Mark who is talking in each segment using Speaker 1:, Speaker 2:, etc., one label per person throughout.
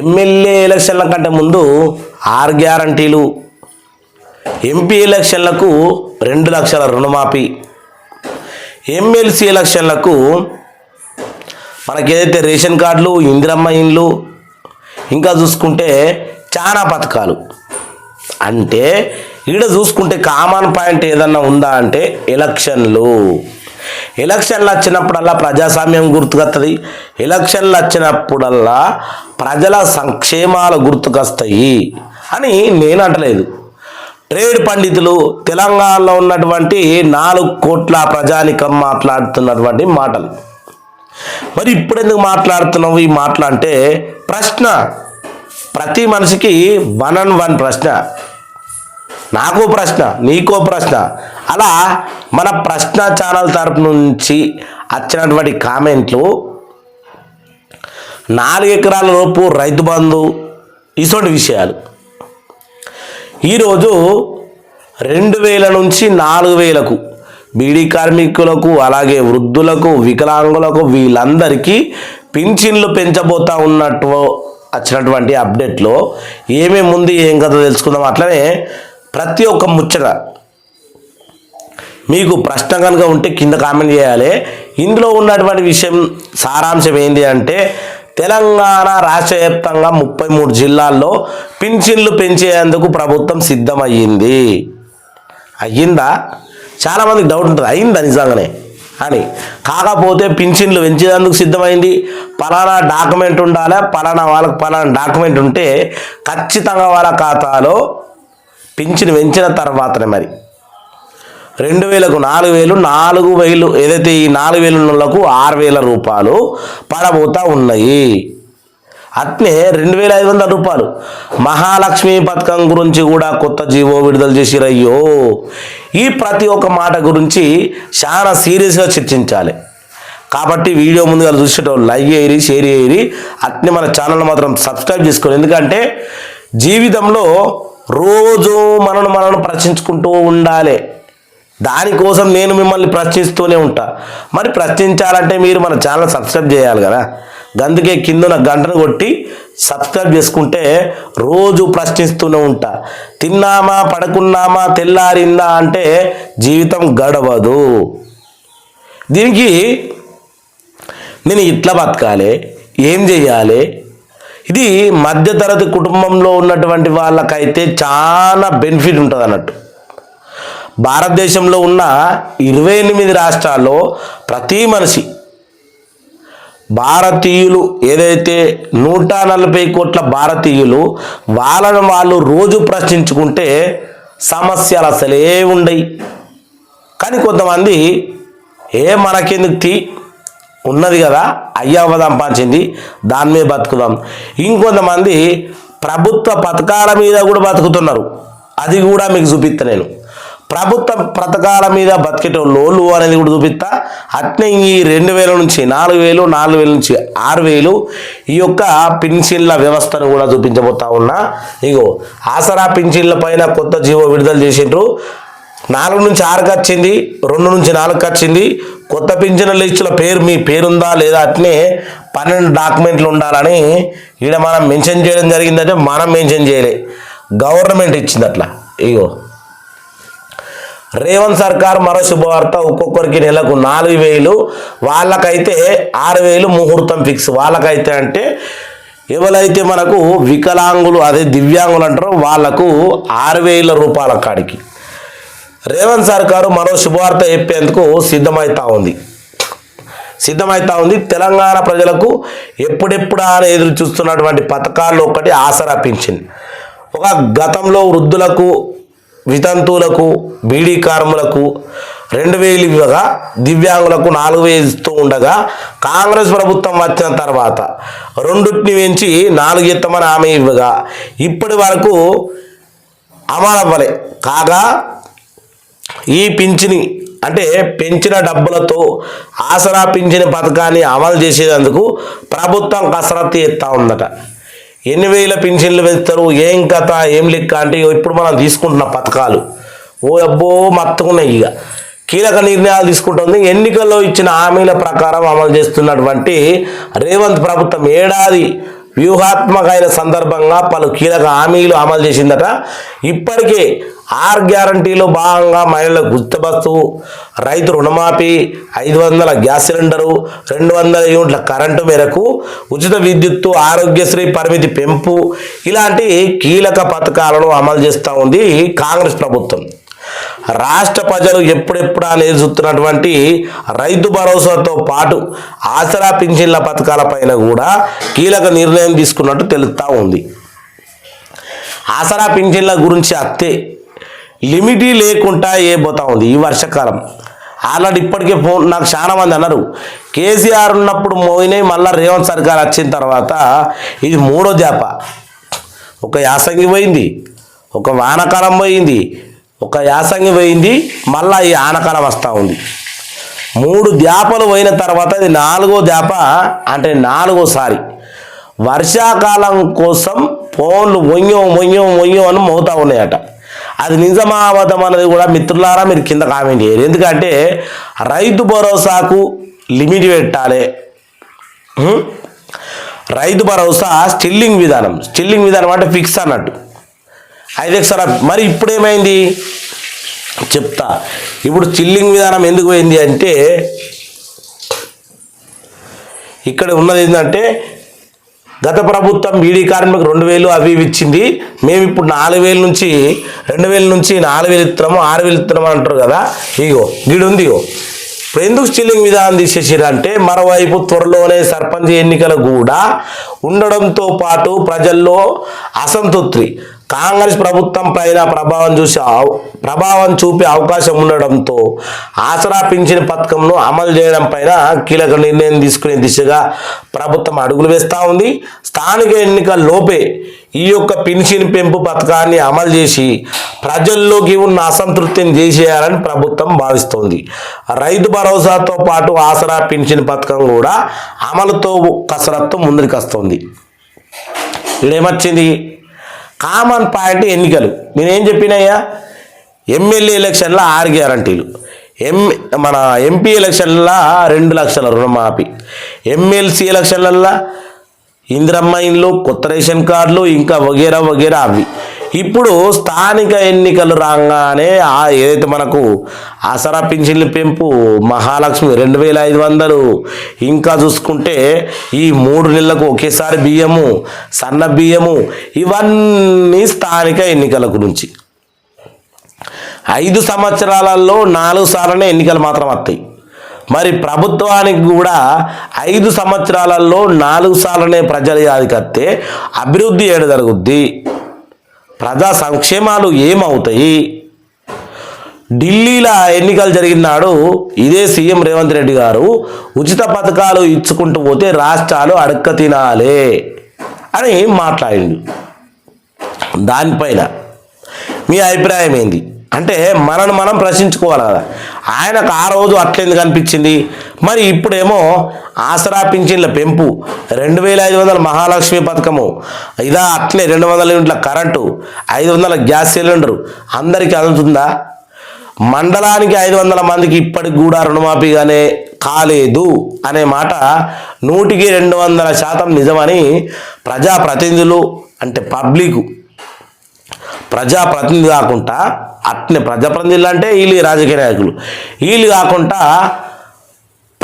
Speaker 1: MLA ఎలక్షన్ల కంటే ముందు ఆరు గ్యారంటీలు. ఎంపీ ఎలక్షన్లకు రెండు లక్షల రుణమాఫీ. ఎమ్మెల్సీ ఎలక్షన్లకు మనకి ఏదైతే రేషన్ కార్డులు ఇందిరమ్మ ఇండ్లు ఇంకా చూసుకుంటే చాలా పథకాలు. అంటే ఈడ చూసుకుంటే కామన్ పాయింట్ ఏదన్నా ఉందా అంటే ఎలక్షన్లు. ఎలక్షన్లు వచ్చినప్పుడల్లా ప్రజాస్వామ్యం గుర్తుకొస్తుంది. ఎలక్షన్లు వచ్చినప్పుడల్లా ప్రజల సంక్షేమాలు గుర్తుకొస్తాయి అని నేను అంటలేదు. ట్రేడ్ పండితులు తెలంగాణలో ఉన్నటువంటి నాలుగు కోట్ల ప్రజానికం మాట్లాడుతున్నటువంటి మాటలు. మరి ఇప్పుడు ఎందుకు మాట్లాడుతున్నావు ఈ మాటలు అంటే ప్రశ్న. ప్రతి మనిషికి వన్ అండ్ వన్ ప్రశ్న. నాకు ప్రశ్న నీకో ప్రశ్న. అలా మన ప్రశ్న ఛానల్ తరపు నుంచి వచ్చినటువంటి కామెంట్లు నాలుగు ఎకరాల లోపు రైతు బంధు ఇటువంటి విషయాలు. ఈరోజు రెండు వేల నుంచి నాలుగు వేలకు బీడీ కార్మికులకు అలాగే వృద్ధులకు వికలాంగులకు వీళ్ళందరికీ పింఛన్లు పెంచబోతా ఉన్నట్టు వచ్చినటువంటి అప్డేట్లో ఏమేమి ఉంది ఏం కథ తెలుసుకుందాం అట్లనే ప్రతి ఒక్క ముచ్చట మీకు ప్రశ్న కనుక ఉంటే కింద కామెంట్ చేయాలి. ఇందులో ఉన్నటువంటి విషయం సారాంశం ఏంటి అంటే తెలంగాణ రాష్ట్ర వ్యాప్తంగా ముప్పై మూడు జిల్లాల్లో పింఛన్లు పెంచేందుకు ప్రభుత్వం సిద్ధమయ్యింది. అయ్యిందా? చాలామందికి డౌట్ ఉంటుంది. అయిందా నిజంగానే? అని. కాకపోతే పింఛన్లు పెంచేందుకు సిద్ధమైంది. పలానా డాక్యుమెంట్ ఉండాలి? పలానా వాళ్ళకి పలానా డాక్యుమెంట్ ఉంటే ఖచ్చితంగా వాళ్ళ ఖాతాలో పింఛన్ పెంచిన తర్వాతనే మరి. రెండు వేలకు నాలుగు వేలు నాలుగు వేలు ఏదైతే ఈ నాలుగు వేల ఉన్నోళ్ళకు ఆరు వేల రూపాయలు పడబోతా ఉన్నాయి. అట్నే రెండు వేల ఐదు వందల రూపాయలు. మహాలక్ష్మి పథకం గురించి కూడా కొత్త జీవో విడుదల చేసిరయ్యో. ఈ ప్రతి ఒక్క మాట గురించి చాలా సీరియస్గా చర్చించాలి. కాబట్టి వీడియో ముందుగా చూసేటోళ్ళు లైక్ చేయరి షేర్ చేయరి అట్నే మన ఛానల్ మాత్రం సబ్స్క్రైబ్ చేసుకోండి. ఎందుకంటే జీవితంలో రోజు మనను మనను ప్రశ్నించుకుంటూ ఉండాలి. దానికోసం నేను మిమ్మల్ని ప్రశ్నిస్తూనే ఉంటా. మరి ప్రశ్నించాలంటే మీరు మన ఛానల్ సబ్స్క్రైబ్ చేయాలి కదా? అందుకే కింద గంటను కొట్టి సబ్స్క్రైబ్ చేసుకుంటే రోజు ప్రశ్నిస్తూనే ఉంటా. తిన్నామా పడుకున్నామా తెల్లారిందా అంటే జీవితం గడవదు. దీనికి నేను ఇట్లా బతకాలి ఏం చేయాలి ఇది మధ్యతరగతి కుటుంబంలో ఉన్నటువంటి వాళ్ళకైతే చాలా బెనిఫిట్ ఉంటుంది అన్నట్టు భారతదేశంలో ఉన్న ఇరవై ఎనిమిది రాష్ట్రాల్లో ప్రతి మనిషి భారతీయులు ఏదైతే నూట నలభై కోట్ల భారతీయులు వాళ్ళను వాళ్ళు రోజు ప్రశ్నించుకుంటే సమస్యలు అసలే ఉండయి. కానీ కొంతమంది ఏ మనకెందుకు తీ ఉన్నది కదా అయ్యవ్వ సంపాదించింది దాని మీద బతుకుదాం. ఇంకొంతమంది ప్రభుత్వ పథకాల మీద కూడా బతుకుతున్నారు. అది కూడా మీకు చూపిస్తా నేను. ప్రభుత్వ పథకాల మీద బతికేటోళ్ళు అనేది కూడా చూపిస్తా. అట్నే ఈ రెండు వేల నుంచి నాలుగు వేలు నాలుగు వేల నుంచి ఆరు వేలు ఈ యొక్క పింఛన్ల వ్యవస్థను కూడా చూపించబోతా ఉన్నా. ఇగో ఆసరా పింఛన్ల పైన కొత్త జీవో విడుదల చేసిండ్రు. నాలుగు నుంచి ఆరుకి వచ్చింది రెండు నుంచి నాలుగుకి వచ్చింది కొత్త పింఛన్ లిస్టుల పేరు మీ పేరుందా లేదా అట్నే పన్నెండు డాక్యుమెంట్లు ఉండాలని ఈడ మనం మెన్షన్ చేయడం జరిగిందంటే మనం మెన్షన్ చేయలే. గవర్నమెంట్ ఇచ్చింది అట్లా ఇగో రేవంత్ సర్కార్ మరో శుభవార్త ఒక్కొక్కరికి నెలకు నాలుగు వేలు వాళ్ళకైతే ఆరు వేలు ముహూర్తం ఫిక్స్. వాళ్ళకైతే అంటే ఎవరైతే మనకు వికలాంగులు అదే దివ్యాంగులు అంటారో వాళ్ళకు ఆరు వేల రూపాయల కాడికి. రేవంత్ సర్కారు మరో శుభవార్త చెప్పేందుకు సిద్ధమవుతా ఉంది. సిద్ధమవుతా ఉంది. తెలంగాణ ప్రజలకు ఎప్పుడెప్పుడా ఎదురు చూస్తున్నటువంటి పథకాల్లో ఒకటి ఆసరాపించింది ఒక గతంలో వృద్ధులకు వితంతువులకు బీడీ కార్ములకు రెండు వేలు ఇవ్వగా దివ్యాంగులకు నాలుగు వేలు ఇస్తూ ఉండగా కాంగ్రెస్ ప్రభుత్వం వచ్చిన తర్వాత రెండుని పెంచి నాలుగు ఇస్తామని ఆమె ఇవ్వగా ఇప్పటి వరకు అమలవ్వలే. కాగా ఈ పింఛని అంటే పెంచిన డబ్బులతో ఆసరా పింఛని పథకాన్ని అమలు చేసేందుకు ప్రభుత్వం కసరత్తు ఎత్తా ఉందట. ఎన్ని వేల పింఛన్లు పెంచుతారు ఏం కథ? ఏం లెక్క? అంటే ఇప్పుడు మనం తీసుకుంటున్న పథకాలు. ఓ అబ్బో మత్తుకున్నాయి ఇక కీలక నిర్ణయాలు తీసుకుంటుంది. ఎన్నికల్లో ఇచ్చిన హామీల ప్రకారం అమలు చేస్తున్నటువంటి రేవంత్ ప్రభుత్వం ఏడాది వ్యూహాత్మకమైన సందర్భంగా పలు కీలక హామీలు అమలు చేసిందట. ఇప్పటికే ఆర్ గ్యారంటీలో భాగంగా మహిళలకు ఉచిత బస్సు రైతు రుణమాఫీ ఐదు వందల గ్యాస్ సిలిండరు రెండు వందల యూనిట్ల కరెంటు మేరకు ఉచిత విద్యుత్తు ఆరోగ్యశ్రీ పరిమితి పెంపు ఇలాంటి కీలక పథకాలను అమలు చేస్తూ ఉంది కాంగ్రెస్ ప్రభుత్వం. రాష్ట్ర ప్రజలు ఎప్పుడెప్పుడా ఎదురుతున్నటువంటి రైతు భరోసాతో పాటు ఆసరా పింఛన్ల పథకాలపైన కూడా కీలక నిర్ణయం తీసుకున్నట్టు తెలుస్తూ ఉంది. ఆసరా పింఛన్ల గురించి అత్తే లిమిటీ లేకుండా ఏ పోతా ఉంది ఈ వర్షాకాలం. ఆల్రెడీ ఇప్పటికే ఫోన్ నాకు చాలా మంది అన్నారు కేసీఆర్ ఉన్నప్పుడు మోయినాయి మళ్ళీ రేవంత్ సర్కార్ వచ్చిన తర్వాత ఇది మూడో జాప. ఒక యాసంగి పోయింది ఒక వానకాలం పోయింది ఒక యాసంగి పోయింది మళ్ళా ఈ ఆనకాలం వస్తూ ఉంది. మూడు ద్యాపలు పోయిన తర్వాత ఇది నాలుగో ద్యాప అంటే నాలుగోసారి వర్షాకాలం కోసం ఫోన్లు మొయ్యం మొయ్యం మొయ్యం అని మోతా ఉన్నాయట. అది నిజమా అబద్ధం అన్నది కూడా మిత్రులారా మీరు కింద కామెంట్ చేయరు ఎందుకంటే రైతు భరోసాకు లిమిట్ పెట్టాలి. రైతు భరోసా స్టిల్లింగ్ విధానం. స్టిల్లింగ్ విధానం అంటే ఫిక్స్ అన్నట్టు. అయితే సార్ మరి ఇప్పుడు ఏమైంది చెప్తా. ఇప్పుడు చిల్లింగ్ విధానం ఎందుకు పోయింది అంటే ఇక్కడ ఉన్నది ఏంటంటే గత ప్రభుత్వం బీడీ కార్మికు రెండు వేలు అవి ఇవి ఇచ్చింది. మేము ఇప్పుడు నాలుగు వేల నుంచి రెండు వేల నుంచి నాలుగు వేలు ఇస్తున్నాము ఆరు వేలు ఇస్తున్నాము అంటారు కదా. ఇగో గీడు ఉంది ఇగో. ఇప్పుడు ఎందుకు స్టిల్లింగ్ విధానం తీసేసారంటే మరోవైపు త్వరలోనే సర్పంచ్ ఎన్నికలు కూడా ఉండడంతో పాటు ప్రజల్లో అసంతృప్తి. కాంగ్రెస్ ప్రభుత్వం పైన ప్రభావం చూసే ప్రభావం చూపే అవకాశం ఉండడంతో ఆసరా పింఛన్ పథకంను అమలు చేయడం పైన కీలక నిర్ణయం తీసుకునే దిశగా ప్రభుత్వం అడుగులు వేస్తూ ఉంది. స్థానిక ఎన్నికల లోపే ఈ యొక్క పింఛన్ పెంపు పథకాన్ని అమలు చేసి ప్రజల్లోకి ఉన్న అసంతృప్తిని చేసేయాలని ప్రభుత్వం భావిస్తోంది. రైతు భరోసాతో పాటు ఆసరా పింఛన్ పథకం కూడా అమలుతో కసరత్తు ముందుకు వస్తుంది. ఇదేమొచ్చింది కామన్ పాయింట్ ఎన్నికలు. నేనేం చెప్పినయ్యా? ఎమ్మెల్యే ఎలక్షన్లో ఆరు గ్యారంటీలు. ఎం మన ఎంపీ ఎలక్షన్లో రెండు లక్షల రుణమాఫీ. ఎమ్మెల్సీ ఎలక్షన్లల్లో ఇందిరమ్మ ఇండ్లు కొత్త రేషన్ కార్డులు ఇంకా వగేరా వగేరా అవి. ఇప్పుడు స్థానిక ఎన్నికలు రాగానే ఆ ఏదైతే మనకు ఆసరా పింఛన్ల పెంపు మహాలక్ష్మి రెండు వేల ఐదు వందలు ఇంకా చూసుకుంటే ఈ మూడు నెలలకు ఒకేసారి బియ్యము సన్న బియ్యము ఇవన్నీ స్థానిక ఎన్నికల గురించి. ఐదు సంవత్సరాలలో నాలుగు సార్లనే ఎన్నికలు మాత్రం వస్తాయి. మరి ప్రభుత్వానికి కూడా ఐదు సంవత్సరాలలో నాలుగు సార్లనే ప్రజల యాదికత్తే అభివృద్ధి ఏడు జరుగుద్ది. ప్రజా సంక్షేమాలు ఏమవుతాయి? ఢిల్లీలో ఎన్నికలు జరిగినాడు ఇదే సీఎం రేవంత్ రెడ్డి గారు ఉచిత పథకాలు ఇచ్చుకుంటూ పోతే రాష్ట్రాలు అడక్క తినాలే అని మాట్లాడిండు. దానిపైన మీ అభిప్రాయం ఏంది? అంటే మనను మనం ప్రశ్నించుకోవాలి కదా. ఆయనకు ఆ రోజు అట్లెందుకు అనిపించింది? మరి ఇప్పుడేమో ఆసరా పింఛన్ల పెంపు రెండు వేల ఐదు వందల మహాలక్ష్మి పథకము ఇదా అట్లే రెండు వందల యూనిట్ల కరెంటు ఐదు వందల గ్యాస్ సిలిండరు అందరికీ అందుతుందా? మండలానికి ఐదు వందల మందికి ఇప్పటికి కూడా రుణమాఫీగానే కాలేదు అనే మాట నూటికి రెండు వందల శాతం నిజమని ప్రజాప్రతినిధులు అంటే పబ్లిక్ ప్రజాప్రతినిధి కాకుండా అట్నే ప్రజాప్రతినిధులు అంటే వీళ్ళు రాజకీయ నాయకులు. వీళ్ళు కాకుండా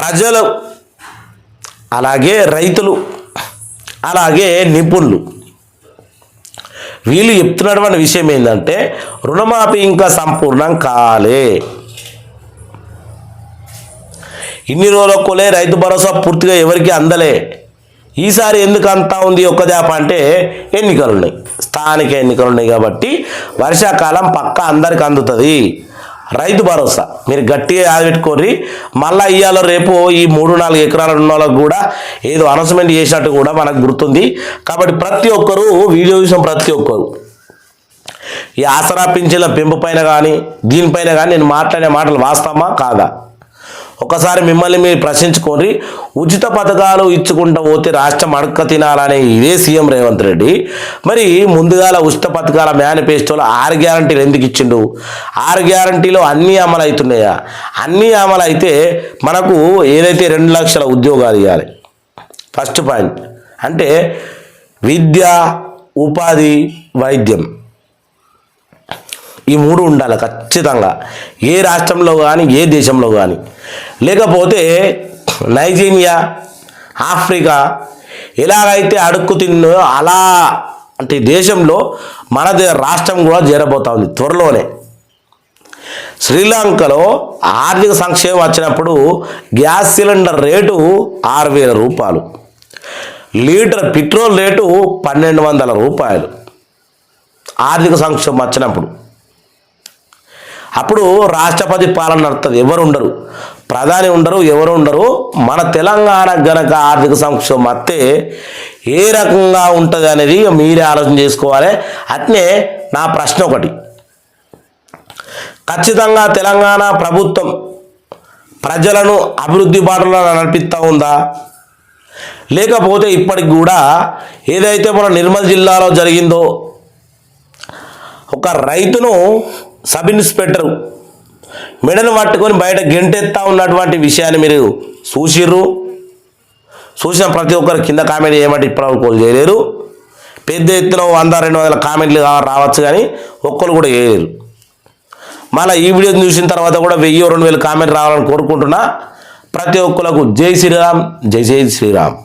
Speaker 1: ప్రజలు అలాగే రైతులు అలాగే నిపుణులు. వీళ్ళు చెప్తున్నటువంటి విషయం ఏంటంటే రుణమాఫీ ఇంకా సంపూర్ణం కాలే. ఇన్ని రోజులకోలే రైతు భరోసా పూర్తిగా ఎవరికి అందలే. ఈసారి ఎందుకు అంతా ఉంది ఒక్క జాప అంటే ఎన్నికలు ఉన్నాయి స్థానిక ఎన్నికలు ఉన్నాయి కాబట్టి వర్షాకాలం పక్క అందరికి అందుతుంది. రైతు భరోసా. మీరు గట్టిగా ఆదపెట్టుకోర్రి మళ్ళా ఇవాళ రేపు ఈ మూడు నాలుగు ఎకరాల ఉన్న వాళ్ళకు కూడా ఏదో అనౌన్స్మెంట్ చేసినట్టు కూడా మనకు గుర్తుంది. కాబట్టి ప్రతి ఒక్కరూ వీడియో చూసిన ప్రతి ఒక్కరు. ఈ ఆసరా పింఛన్ల పెంపు పైన కానీ దీనిపైన కానీ నేను మాట్లాడే మాటలు వాస్తవమా? కాదా? ఒకసారి మిమ్మల్ని మీరు ప్రశ్నించుకోండి. ఉచిత పథకాలు ఇచ్చుకుంటూ పోతే రాష్ట్రం అడక్క తినాలనే ఇదే సీఎం రేవంత్ రెడ్డి. మరి ముందుగాల ఉచిత పథకాల మేనిఫెస్టోలో ఆరు గ్యారంటీలు ఎందుకు ఇచ్చిండు? ఆరు గ్యారంటీలో అన్నీ అమలు అవుతున్నాయా అన్నీ అమలు అయితే మనకు ఏదైతే రెండు లక్షల ఉద్యోగాలు ఇవ్వాలి ఫస్ట్ పాయింట్. అంటే విద్య ఉపాధి వైద్యం. ఈ మూడు ఉండాలి ఖచ్చితంగా. ఏ రాష్ట్రంలో కానీ ఏ దేశంలో కానీ. లేకపోతే నైజీరియా ఆఫ్రికా ఎలాగైతే అడుక్కు తిన్నో అలా అంటే దేశంలో మన దే- రాష్ట్రం కూడా చేరబోతా ఉంది త్వరలోనే. శ్రీలంకలో ఆర్థిక సంక్షేమం వచ్చినప్పుడు గ్యాస్ సిలిండర్ రేటు ఆరు వేల రూపాయలు. లీటర్ పెట్రోల్ రేటు పన్నెండు వందల రూపాయలు. ఆర్థిక సంక్షేమం వచ్చినప్పుడు. అప్పుడు రాష్ట్రపతి పాలన నడుతుంది ఎవరు ఉండరు. ప్రధాని ఉండరు ఎవరు ఉండరు. మన తెలంగాణ గనక ఆర్థిక సంక్షోభం అత్తే ఏ రకంగా ఉంటుంది అనేది మీరే ఆలోచన చేసుకోవాలి. అట్నే నా ప్రశ్న ఒకటి. ఖచ్చితంగా తెలంగాణ ప్రభుత్వం ప్రజలను అభివృద్ధి బాటలో నడిపిస్తూ ఉందా? లేకపోతే ఇప్పటికి కూడా ఏదైతే మన నిర్మల్ జిల్లాలో జరిగిందో ఒక రైతును సబ్ ఇన్స్పెక్టర్ మెడను పట్టుకొని బయట గెంటెత్తా ఉన్నటువంటి విషయాన్ని మీరు చూసిర్రు. చూసిన ప్రతి ఒక్కరు కింద కామెంట్ చేయమంటే ఇప్పటివరకు చేయలేరు. పెద్ద ఎత్తున వంద రెండు వందల కామెంట్లు రావచ్చు కానీ ఒక్కరు కూడా చేయలేరు. మళ్ళీ ఈ వీడియో చూసిన తర్వాత కూడా వెయ్యి రెండు వేలు కామెంట్ రావాలని కోరుకుంటున్నా. ప్రతి ఒక్కరికి జై శ్రీరామ్ జై జై శ్రీరామ్.